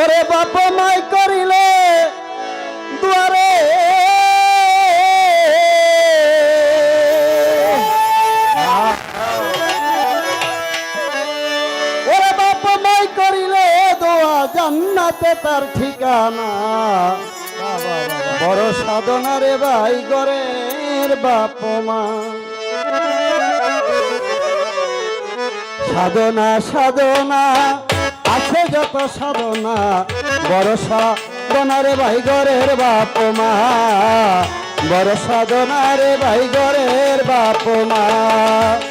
ওরে বাপ মাই করিলে দুয়ারে। ওরে বাপ মাই করিলে দোয়া জান্নাতে তার ঠিকানা। বড় সাধনা রে ভাই গরের বাপ মা। সাধনা সাধনা। আছে যত সাধনা বড় বনারে ভাই গরের বাপ মা। বড় সাধনা রে ভাই গরের বাপ মা।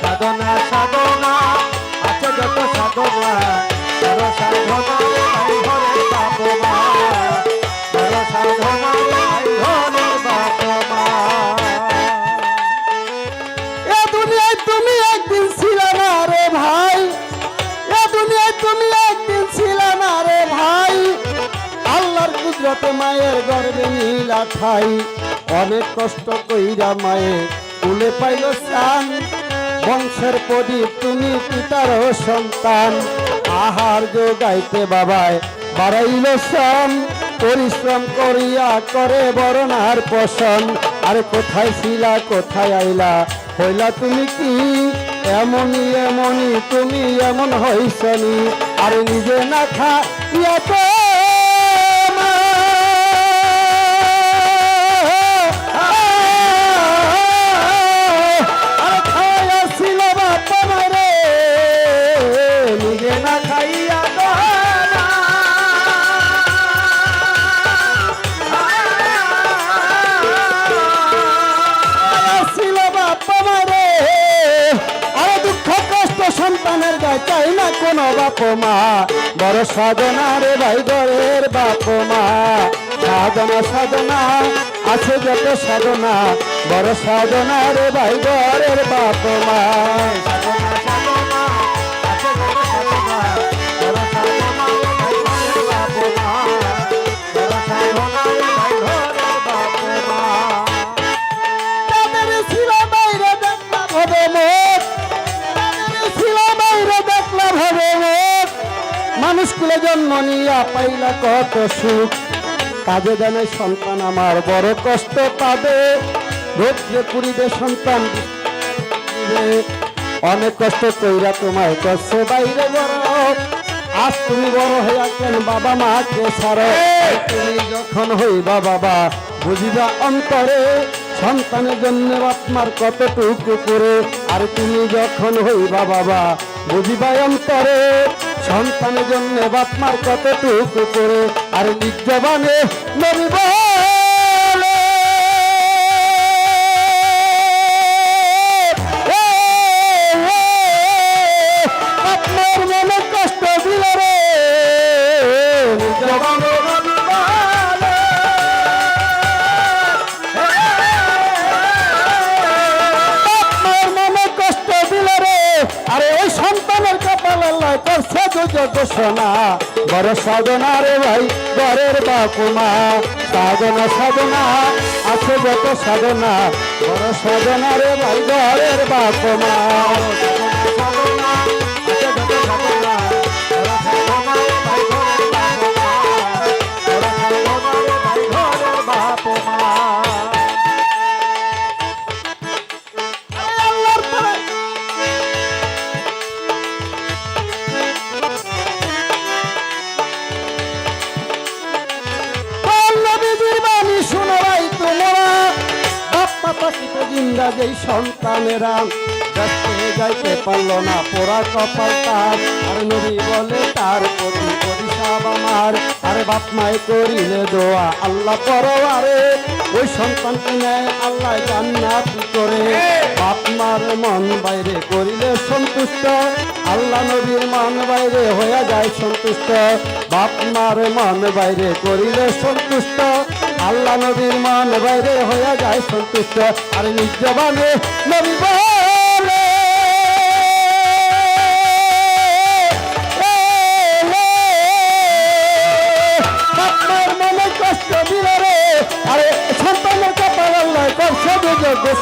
সাধনা সাধনা, আছে যত সাধনা বড় সাধনা ভাই গরের বাপ মা। বড় সাধনা মায়ের গর্বে নীলা ঠাই। অনেক কষ্ট কইরা মায়ে তুলে পাইল স্থান বংশের প্রদীপ, তুমি পিতার সন্তান। আহার যোগাইতে বাবায় বাড়াইল শ্রম পরিশ্রম করিয়া করে বরণার পোষণ। আর কোথায় ছিলা কোথায় আইলা? হইলা তুমি কি? এমনই এমনই তুমি এমন হইছনি আর নিজে না খা বাপ মা বড় সাধনা রে ভাই গরের বাপ মা সাধনা সাধনা, আছে যত সাধনা, বড় সাধনা রে ভাই গরের বাপ মা কুলে জন্ম নিয়া পাইলা কত সুখ। কাজে জানে সন্তান আমার বড় কষ্ট পাবে। রোদ্রে পুরিবে সন্তান। অনেক কষ্ট কইরা তোমায় করছে বাইরে বড়। আজ তুমি বড় হইয়া কেন বাবা মাকে ছাড়ো? তুমি যখন হইবা বাবা বুঝিবা অন্তরে সন্তানের জন্য আপনার কতটুকু করে। আর তুমি যখন হইবা বাবা বুঝিবা অন্তরে সন্তানের জন্য বাপমার কতটুকু করে আর নির্জবানে নবী করছে সোনা, বড় সাধনা রে ভাই, বরের বাপুমা। সাধনা সাধনা, আছে যত সাধনা, বড় সাধনা রে ভাই, বরের বাপুমা। দেখতে যাইতে পারল না পোড়া কপাল তার আর নদী বলে বাপ মায় করিলে দোয়া। আল্লাহ পরবারে ওই সন্তানকে নেয় আল্লাহ জান্নাত করে। বাপ মার মন বাইরে করিলে সন্তুষ্ট। আল্লাহ নবীর মন বাইরে হয়ে যায় সন্তুষ্ট। বাপ মার মন বাইরে করিলে সন্তুষ্ট। আল্লাহ নবীর মন বাইরে হয়ে যায় সন্তুষ্ট। আর নিজ জবানে নবী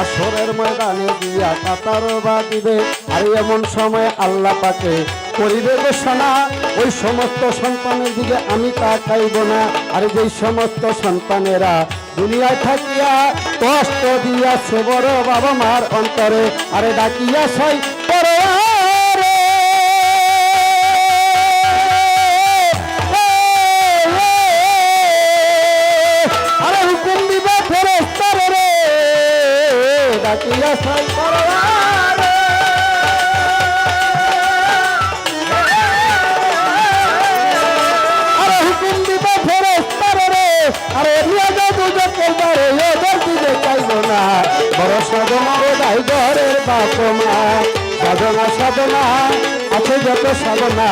আসরের ময়দানে দিয়া কাতার বাঁধিবে আর এমন সময় আল্লাহ পাকে করিবে ঘোষণা ওই সমস্ত সন্তানের দিকে আমি তাকাইব না আর যেই সমস্ত সন্তানেরা দুনিয়ায় থাকিয়া কষ্ট দিয়াছে বড় বাবা মার অন্তরে আরে ডাকিয়া সই আরে হুকুম দিবে ফেরেস্তার রে ডাকিয়া সই পরোয়ারে আরে নিয়ে যাও দুজো করবারে ওদের দিকে চাইব না। বড় সাধনা রে দাই ঘরের বাপ মা সাধনা সাধনা, আছে যত সাধনা।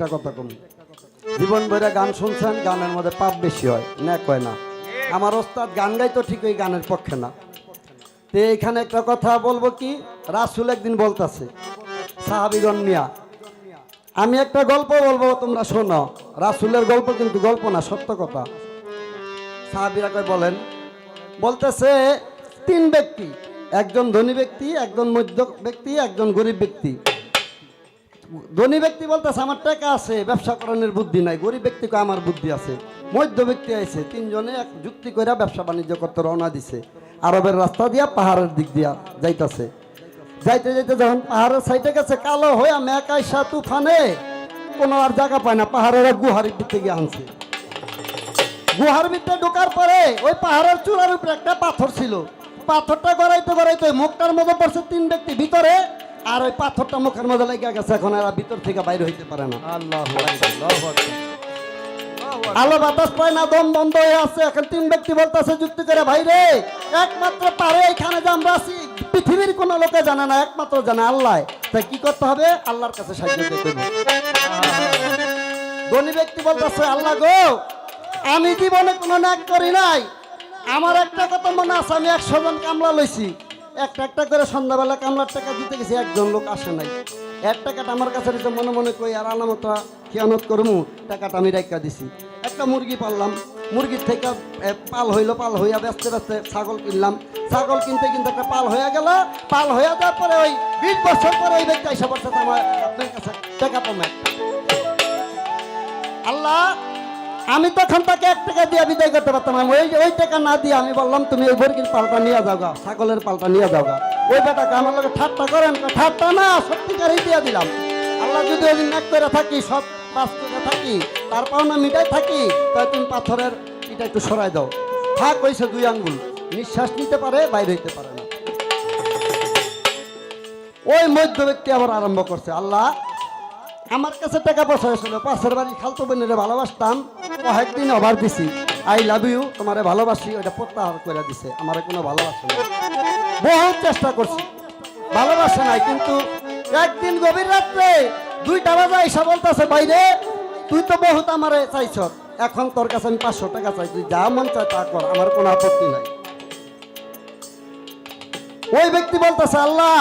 একটা কথা কম। জীবন ভরে গান শুনছেন, গানের মধ্যে পাপ বেশি হয়। না, কয় না। আমার ওস্তাদ গান গাই তো ঠিক ওই গানের পক্ষে না। তো এইখানে একটা কথা বলব কি? রাসুল একদিন বলতাছে, সাহাবিগণ মিয়া, আমি একটা গল্প বলব, তোমরা শোনো। রাসুলের গল্প কিন্তু গল্প না, সত্য কথা। সাহাবিরা কয়, বলেন। বলতেছে, তিন ব্যক্তি, একজন ধনী ব্যক্তি, একজন মধ্য ব্যক্তি, একজন গরিব ব্যক্তি। ধনী ব্যক্তি বলতেছে, আমার টাকা আছে, ব্যবসা করানোর বুদ্ধি নাই। গরিব ব্যক্তিকে আমার বুদ্ধি আছে। মধ্য ব্যক্তি আছে তিনজনে এক যুক্তি করে ব্যবসা বাণিজ্য করতে রওনা দিছে। আরবের রাস্তা দিয়া পাহাড়ের দিক দিয়া যাইতাছে। যাইতে যাইতে যখন পাহাড়ের সাইডে গেছে, কালো হয়ে মেকাইসা তুফানে, কোনো আর জায়গা পায় না। পাহাড়ের গুহারির দিকে গিয়ে আনছে। গুহার ভিতরে ঢোকার পরে ওই পাহাড়ের চূড়ার উপরে একটা পাথর ছিল। পাথরটা গড়াইতে গড়াইতে মুখটার মধ্যে পড়ছে তিন ব্যক্তি। ভিতরে আর ওই পাথরটা মুখের মধ্যে লেগে গেছে এখন এরা ভিতর থেকে বাইরে হইতে পারে না। আলো বাতাস পায় না দম বন্ধ হয়ে আছে। এখন তিন ব্যক্তি বলতেছে যুক্তি করে ভাই রে একমাত্র পারে এখানে যে আমরা আছি পৃথিবীর কোনো লোকে জানে না একমাত্র জানে আল্লাহ। তাই কি করতে হবে? আল্লাহর কাছে সাহায্য করতে হবে। ধনী ব্যক্তি বলতেছে আল্লাহ গো আমি জীবনে কোনো নাক করি নাই। আমার একটা কথা মনে আছে আমি একশো জন কামলা লইছি। একটা একটা করে সন্ধ্যাবেলা কামলার টাকা দিতে গেছি, একজন লোক আসে নাই। এক টাকাটা আমার কাছে রয়েছে মনে মনে কই, আর আলামতা খেয়ানত করমু? টাকাটা আমি রেখা দিছি। একটা মুরগি পাললাম, মুরগির থেকে পাল হইল, পাল হইয়া ব্যস্তে ব্যস্তে ছাগল কিনলাম। ছাগল কিনতে কিনতে একটা পাল হয়ে গেল। পাল হয়ে যাওয়ার পরে ওই বিশ বছর পরে ওই ব্যক্তি এসে পড়ছে আমার আপনার কাছে টাকা পাবো আল্লাহ আমি তখন তাকে এক টাকা দিয়ে বিদায় করতে পারতাম না। ওই ওই টাকা না দিয়ে আমি বললাম, তুমি ওই মুরগির পালটা নিয়ে যাও গা, ছাগলের পাল্টা নিয়ে যাও গা। ওই বেটাকে আমার লোক ঠাট্টা করেন ঠাট্টা না, সত্যিকারই দিয়ে দিলাম। আল্লাহ যদি ওই দিন এক করে থাকি সব পাঁচ করে থাকি, তার পাওনা মিটাই থাকি, তাই তুমি পাথরের এটা একটু সরাই দাও। থাক হয়েছে দুই আঙ্গুল। নিঃশ্বাস নিতে পারে, বাইরে হইতে পারে না। ওই মধ্য ব্যক্তি আবার আরম্ভ করছে। আল্লাহ, আমার কাছে টাকা পয়সা ছিল পাশের বাড়ি খালতো বোনের ভালোবাসতাম। কয়েকদিন অভার দিছি। আই লাভ ইউ তোমারে ভালোবাসি প্রত্যাহার করে দিছে। কোনো ভালোবাসে না। বহুত চেষ্টা করছি। ভালোবাসে নাই, কিন্তু একদিন গভীর রাত্রে দুইটা বাজা এসে বলতেছে বাইরে তুই তো বহুত আমারে চাইছ। এখন তোর কাছে আমি পাঁচশো টাকা চাই। তুই যা মন চায় তা কর, আমার কোনো আপত্তি নাই। ওই ব্যক্তি বলতেছে, আল্লাহ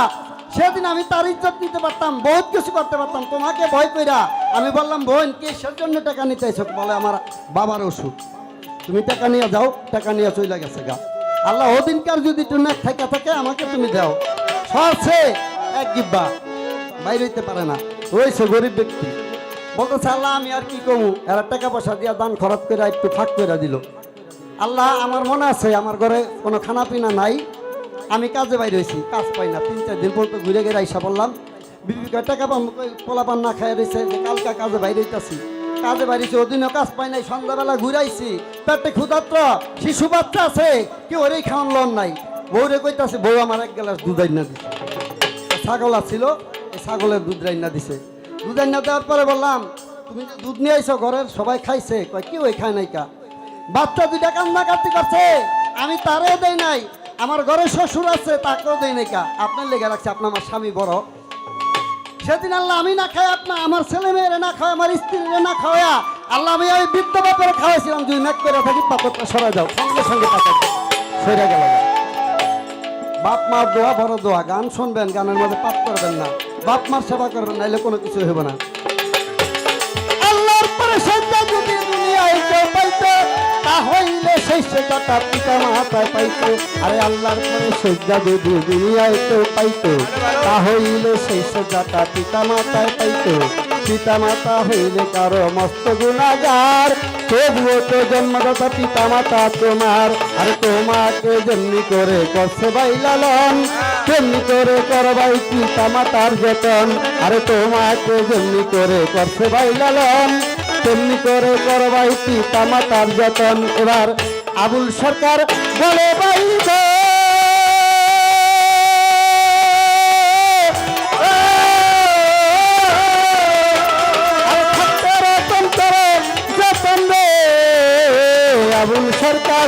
সেদিন আমি তার ইজ্জত নিতে পারতাম, বহুত কিছু করতে পারতাম। তোমাকে ভয় কইরা আমি বললাম, বোন কিসের জন্য টাকা নিতে চাইছো বলে, আমার বাবার ওষুধ। তুমি টাকা নিয়ে যাও, টাকা নিয়ে চলে গেছে গা। আল্লাহ ওদিনকার যদি না থাকা, থাকে, আমাকে তুমি দাও। সরছে, এক গিব্বা। বাইরে হইতে পারে না। রয়েছে গরিব ব্যক্তি। বলতেছে, আল্লাহ, আমি আর কি কমু? এরা টাকা পয়সা দিয়া দান খরচ করে একটু ফাঁক করে দিল। আল্লাহ, আমার মনে আছে, আমার ঘরে কোনো খানা পিনা নাই। আমি কাজে বাইরে হয়েছি, কাজ পাই না। তিন, চার দিন পর্যন্ত ঘুরে গিয়ে আইসা বললাম বিবি টাকা পাম পোলাপান না খাই রয়েছে যে কালকা কাজে বাইরে হইতাছি। কাজে বাইরেছি ওদিনও কাজ পাই নাই, সন্ধ্যাবেলা ঘুরাইছি পেটে ক্ষুধাত্র শিশু বাচ্চা আছে কি ওরেই খাওয়ান লন নাই। বউরে কইতাছে, বউ আমার এক গ্লাস দুধ না দিছে। ছাগল আছিল, এই ছাগলের দুধ রান্না দিছে। দুধ রান্না দেওয়ার পরে বললাম, তুমি যে দুধ নিয়ে আইছো, ঘরের সবাই খাইছে। কয় কি ওই খায় নাই কা? বাচ্চা দুইটা কান্না কাটি করছে, আমি তারেও দেই নাই। আমার ঘরে শ্বশুর আছে, তাকেও দেই নাই কা। আপনার লেগে রাখছে, আপনার আমার স্বামী বড়। সেদিন আল্লাহ আমি না খাই আপনার, আমার ছেলে মেয়েরে না খাওয়া আমার স্ত্রীরে না খাওয়া আল্লাহ আমি ওই বৃদ্ধ বাপের খাওয়াইছিলাম, দুই ম্যাক করে থাকি পাপড়টা সরা যাও সঙ্গে সঙ্গে পাপড় সরে গেল। বাপ মার দোয়া, বড় দোয়া, গান শুনবেন, গানের মধ্যে পাপ করবেন না। বাপ মার সেবা করবেন, নাইলে কোনো কিছু হবে না। আল্লাহর পরে যদি তা হইলে সেই সেজাটা পিতা মাতায় পাইতো। আরে আল্লাহর পরে সজ্জা যদি দুনিয়ায় কেউ পাইতো, তা হইলে সেই সেজাটা পিতা মাতায় পাইতো। পিতা মাতা হইলে কারও মস্ত গুণাগার তবুও তো জন্মদাতা পিতা মাতা তোমার। আর তোমাকে যেমনি করে করছে ভাই লালন, তেমনি করে করবাই পিতা মাতার যতন। আরে তোমাকে যেমনি করে করছে ভাই লালন তেমনি করে করবাই পিতা মাতার যতন। এবার আবুল সরকার বলে রে, আবুল সরকার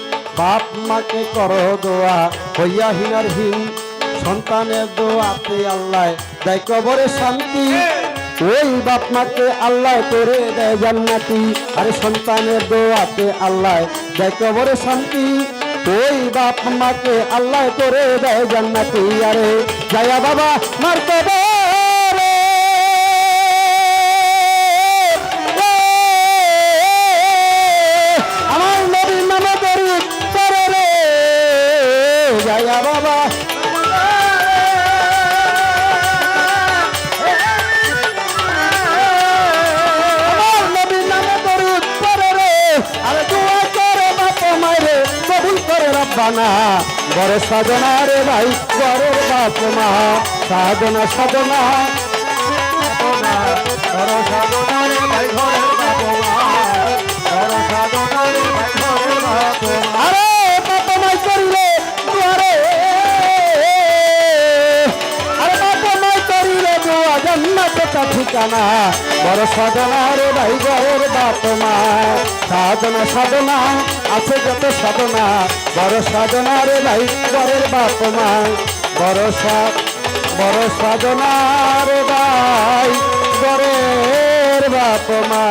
বাপ মাকে করো দোয়া, হইয়া হিনার হীন সন্তানের দোয়াতে আল্লাহ দেয় কবরে শান্তি। ওই বাপ মাকে আল্লাহ করে দেয় জান্নাতি, আরে সন্তানের দোয়াতে আল্লাহ দেয় কবরে শান্তি। ওই বাপ মাকে আল্লাহ করে দেয় জান্নাতি, আরে জয়া বাবা, মার রব্বানা বড় সাধনা রে ভাই বড়ের বাপ মা, সাধনা সাধনা। সাধনা বড় সাধনা রে ভাই, ঘরের বাপ মা। ঠিকানা বড় সাধনা রে ভাই ঘরের বাপ মা। সাধনা সাধনা, আছে যত সাধনা, বড় সাধনা রে ভাই ঘরের বাপ মা। বড় বড় সাধনা রে ভাই বাপ মা।